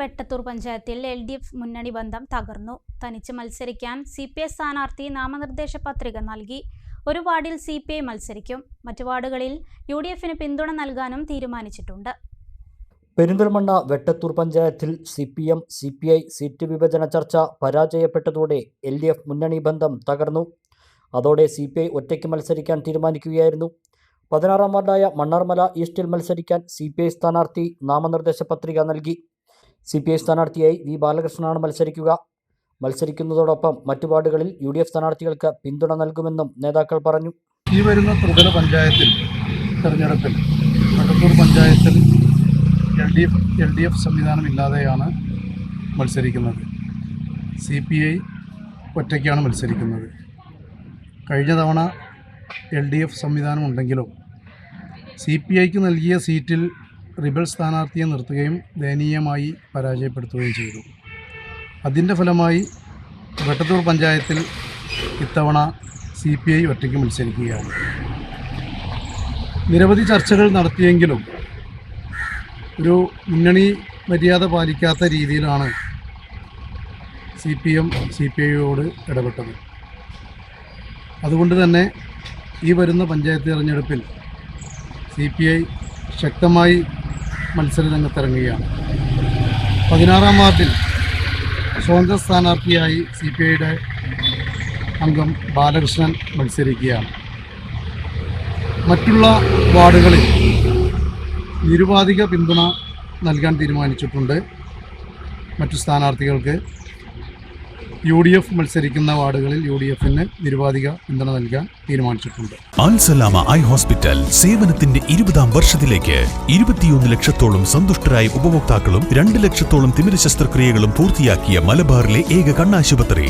വെട്ടത്തൂർ പഞ്ചായത്തിൽ L D F മുന്നണി ബന്ധം തകർന്നു. തനിച്ച് മത്സരിക്കാൻ സി പി ഐ സ്ഥാനാർത്ഥി നാമനിർദ്ദേശ പത്രിക നൽകി. ഒരു വാർഡിൽ സി പി ഐ മത്സരിക്കും. മറ്റു വാർഡുകളിൽ യു ഡി എഫിന് പിന്തുണ നൽകാനും തീരുമാനിച്ചിട്ടുണ്ട്. പെരിന്തൽമണ്ണ വെട്ടത്തൂർ പഞ്ചായത്തിൽ C P M C P I seat വിഭജന ചർച്ച പരാജയപ്പെട്ടതോടെ എൽ ഡി എഫ് മുന്നണി ബന്ധം തകർന്നു. അതോടെ സി പി ഐ ഒറ്റയ്ക്ക് മത്സരിക്കാൻ തീരുമാനിക്കുകയായിരുന്നു. പതിനാറാം വാർഡായ മണ്ണാർമല ഈസ്റ്റിൽ മത്സരിക്കാൻ സി പി ഐ സ്ഥാനാർത്ഥി നാമനിർദ്ദേശ പത്രിക നൽകി. സി പി ഐ സ്ഥാനാർത്ഥിയായി വി ബാലകൃഷ്ണനാണ് മത്സരിക്കുക. മത്സരിക്കുന്നതോടൊപ്പം മറ്റു വാർഡുകളിൽ യു ഡി എഫ് സ്ഥാനാർത്ഥികൾക്ക് പിന്തുണ നൽകുമെന്നും നേതാക്കൾ പറഞ്ഞു. ഈ വരുന്ന ത്രിതല പഞ്ചായത്തിൽ തെരഞ്ഞെടുപ്പിൽ വടത്തൂർ പഞ്ചായത്തിൽ L D F L D F സംവിധാനമില്ലാതെയാണ് മത്സരിക്കുന്നത്. സി പി ഐ ഒറ്റയ്ക്കാണ് മത്സരിക്കുന്നത്. കഴിഞ്ഞ തവണ എൽ ഡി എഫ് സംവിധാനം ഉണ്ടെങ്കിലും സി പി ഐക്ക് നൽകിയ സീറ്റിൽ റിബൽ സ്ഥാനാർത്ഥിയെ നിർത്തുകയും ദയനീയമായി പരാജയപ്പെടുത്തുകയും ചെയ്തു. അതിന്റെ ഫലമായി വെട്ടത്തൂർ പഞ്ചായത്തിൽ ഇത്തവണ സി പി ഐ ഒറ്റയ്ക്ക് മത്സരിക്കുകയാണ്. നിരവധി ചർച്ചകൾ നടത്തിയെങ്കിലും ഒരു മുന്നണി മര്യാദ പാലിക്കാത്ത രീതിയിലാണ് C P M C P ഐയോട് ഇടപെട്ടത്. അതുകൊണ്ട് തന്നെ ഈ വരുന്ന പഞ്ചായത്ത് തിരഞ്ഞെടുപ്പിൽ സി പി ഐ ശക്തമായി മത്സര രംഗത്തിറങ്ങുകയാണ് പതിനാറാം വാർഡിൽ സ്വതന്ത്ര സ്ഥാനാർത്ഥിയായി സി പി ഐയുടെ അംഗം ബാലകൃഷ്ണൻ മത്സരിക്കുകയാണ്. മറ്റുള്ള വാർഡുകളിൽ നിരുപാധിക പിന്തുണ നൽകാൻ തീരുമാനിച്ചിട്ടുണ്ട് മറ്റു സ്ഥാനാർത്ഥികൾക്ക്. യു ഡി എഫ് മത്സരിക്കുന്ന വാർഡുകളിൽ യു ഡി എഫിന് നിരുപാധിക പിന്തുണ നൽകാൻ തീരുമാനിച്ചിട്ടുണ്ട്. അൽസലാമ ഐ ഹോസ്പിറ്റൽ സേവനത്തിന്റെ ഇരുപതാം വർഷത്തിലേക്ക് ഇരുപത്തിയൊന്ന് ലക്ഷത്തോളം സന്തുഷ്ടരായ ഉപഭോക്താക്കളും രണ്ട് ലക്ഷത്തോളം തിമിര ശസ്ത്രക്രിയകളും പൂർത്തിയാക്കിയ മലബാറിലെ ഏക കണ്ണാശുപത്രി.